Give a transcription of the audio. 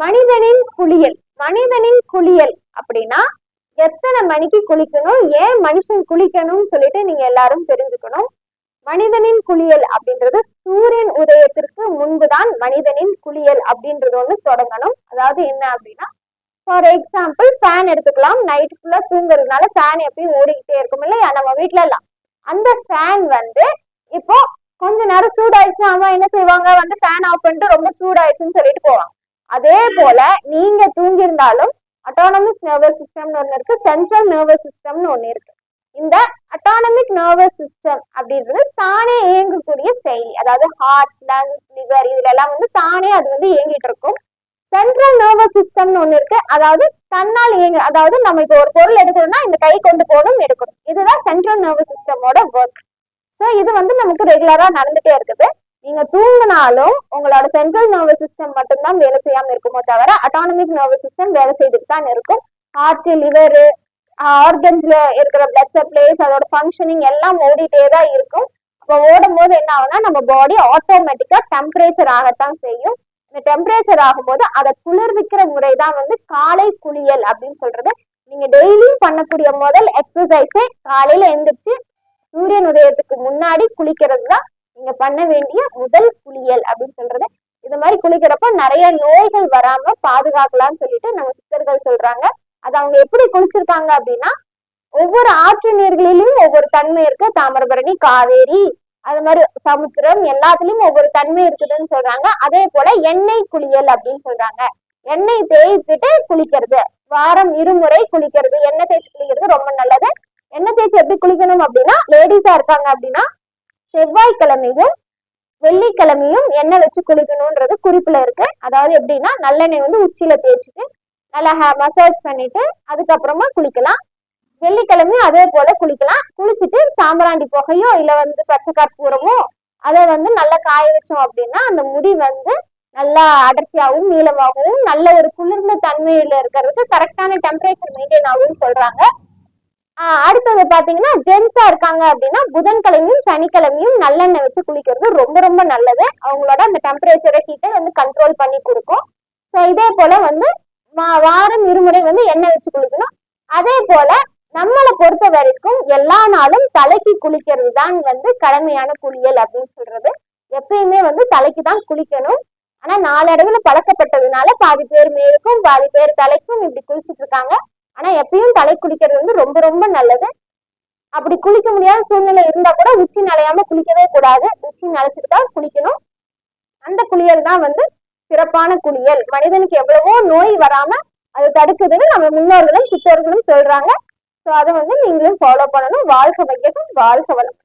மனிதனின் குளியல். மனிதனின் குளியல் அப்படின்னா எத்தனை மணிக்கு குளிக்கணும் ஏன் மனுஷன் குளிக்கணும்னு சொல்லிட்டு நீங்க எல்லாரும் தெரிஞ்சுக்கணும். மனிதனின் குளியல் அப்படின்றது சூரியன் உதயத்திற்கு முன்புதான் மனிதனின் குளியல் அப்படின்றது ஒண்ணு தொடங்கணும். அதாவது என்ன அப்படின்னா ஃபார் எக்ஸாம்பிள் ஃபேன் எடுத்துக்கலாம். நைட் ஃபுல்லா தூங்குறதுனால ஃபேன் எப்பயும் ஓடிக்கிட்டே இருக்கும் இல்லையா? நம்ம வீட்டுல எல்லாம். அந்த ஃபேன் வந்து இப்போ கொஞ்ச நேரம் சூடாயிடுச்சுன்னா அம்மா என்ன செய்வாங்க? வந்து ஃபேன் ஆஃப் பண்ணிட்டு ரொம்ப சூடாயிடுச்சுன்னு சொல்லிட்டு போவாங்க. அதே போல நீங்க தூங்கியிருந்தாலும் அட்டானமிக் நர்வஸ் சிஸ்டம்னு ஒன்று இருக்கு சென்ட்ரல் நர்வஸ் சிஸ்டம்னு ஒன்று இருக்கு. இந்த அட்டானமிக் நர்வஸ் சிஸ்டம் அப்படின்றது தானே இயங்கக்கூடிய செயலி. அதாவது ஹார்ட் லங்ஸ் லிவர் இதுல எல்லாம் வந்து தானே அது வந்து இயங்கிட்டு இருக்கும். சென்ட்ரல் நர்வஸ் சிஸ்டம்னு ஒன்று இருக்கு. அதாவது தன்னால் இயங்க அதாவது நம்ம இப்போ ஒரு பொருள் எடுக்கணும்னா இந்த கை கொண்டு போகணும் எடுக்கணும். இதுதான் சென்ட்ரல் நர்வஸ் சிஸ்டமோட ஒர்க் ஸோ இது வந்து நமக்கு ரெகுலரா நடந்துட்டே இருக்குது. நீங்க தூங்கினாலும் உங்களோட சென்ட்ரல் நர்வஸ் சிஸ்டம் மட்டும்தான் வேலை செய்யாம இருக்குமோ தவிர அட்டானமிக் நர்வஸ் சிஸ்டம் வேலை செய்துட்டு தான் இருக்கும் ஹார்ட் லிவர் ஆர்கன்ஸ்ல இருக்கிற பிளட் சப்ளைஸ் அதோட ஃபங்க்ஷனிங் எல்லாம் ஓடிட்டே தான் இருக்கும். அப்போ ஓடும் போது என்ன ஆகும்னா நம்ம பாடி ஆட்டோமேட்டிக்கா டெம்பரேச்சர் ஆகத்தான் செய்யும். இந்த டெம்பரேச்சர் ஆகும்போது அதை குளிர்விக்கிற முறை தான் வந்து காலை குளியல் அப்படின்னு சொல்றது. நீங்க டெய்லியும் பண்ணக்கூடிய முதல் எக்ஸசைஸே காலையில எந்திரிச்சு சூரியன் உதயத்துக்கு முன்னாடி குளிக்கிறது தான் நீங்க பண்ண வேண்டிய முதல் குளியல் அப்படின்னு சொல்றது. இது மாதிரி குளிக்கிறப்ப நிறைய நோய்கள் வராம பாதுகாக்கலாம்னு சொல்லிட்டு நம்ம சித்தர்கள் சொல்றாங்க. அது அவங்க எப்படி குளிச்சிருக்காங்க அப்படின்னா ஒவ்வொரு ஆற்று நீர்களிலும் ஒவ்வொரு தன்மை இருக்கு. தாமிரபரணி காவேரி அது மாதிரி சமுத்திரம் எல்லாத்துலயும் ஒவ்வொரு தன்மை இருக்குதுன்னு சொல்றாங்க. அதே போல எண்ணெய் குளியல் அப்படின்னு சொல்றாங்க. எண்ணெய் தேய்த்துட்டு குளிக்கிறது. வாரம் இருமுறை குளிக்கிறது. எண்ணெய் தேய்ச்சி குளிக்கிறது ரொம்ப நல்லது. எண்ணெய் தேய்ச்சி எப்படி குளிக்கணும் அப்படின்னா லேடிஸா இருக்காங்க அப்படின்னா செவ்வாய்க்கிழமையும் வெள்ளிக்கிழமையும் எண்ணெய் வச்சு குளிக்கணும்ன்றது குறிப்புல இருக்கு. அதாவது எப்படின்னா நல்லெண்ணெய் வந்து உச்சியில தேய்ச்சிட்டு நல்லா மசாஜ் பண்ணிட்டு அதுக்கப்புறமா குளிக்கலாம். வெள்ளிக்கிழமையும் அதே போல குளிக்கலாம். குளிச்சுட்டு சாம்பிராண்டி புகையோ இல்லை வந்து பச்சை கற்பூரமோ அதை வந்து நல்லா காய வச்சோம் அப்படின்னா அந்த முடி வந்து நல்லா அடர்த்தியாகவும் நீளமாகவும் நல்ல ஒரு குளிர்ந்த தன்மையில இருக்கிறதுக்கு கரெக்டான டெம்பரேச்சர் மெயின்டைன் ஆகும்னு சொல்றாங்க. அடுத்தது பாத்தீங்கன்னா ஜென்ஸா இருக்காங்க அப்படின்னா புதன்கிழமையும் சனிக்கிழமையும் நல்லெண்ணெய் வச்சு குளிக்கிறது ரொம்ப ரொம்ப நல்லது. அவங்களோட அந்த டெம்பரேச்சரை ஹீட்டை வந்து கண்ட்ரோல் பண்ணி கொடுக்கும். ஸோ இதே போல வந்து மா- வாரம் இருமுறை வந்து எண்ணெய் வச்சு குளிக்கணும். அதே போல நம்மளை பொறுத்த வரைக்கும் எல்லா நாளும் தலைக்கு குளிக்கிறது தான் வந்து கடமையான குளியல் அப்படின்னு சொல்றது. எப்பயுமே வந்து தலைக்கு தான் குளிக்கணும். ஆனா நாளடைவுல பழக்கப்பட்டதுனால பாதி பேர் மேலுக்கும் பாதி பேர் தலைக்கும் இப்படி குளிச்சுட்டு இருக்காங்க. ஆனா எப்பயும் தலை குளிக்கிறது வந்து ரொம்ப ரொம்ப நல்லது. அப்படி குளிக்க முடியாத சூழ்நிலை இருந்தா கூட உச்சி நலையாம குளிக்கவே கூடாது. உச்சி நலைச்சுக்கிட்டா தான் குளிக்கணும். அந்த குளியல் தான் வந்து சிறப்பான குளியல். மனிதனுக்கு எவ்வளவோ நோய் வராம அது தடுக்குதுன்னு நம்ம முன்னோர்களும் சித்தர்களும் சொல்றாங்க. ஸோ அதை வந்து நீங்களும் ஃபாலோ பண்ணணும். வாழ்க்கை வைக்கட்டும் வாழ்க வளம்.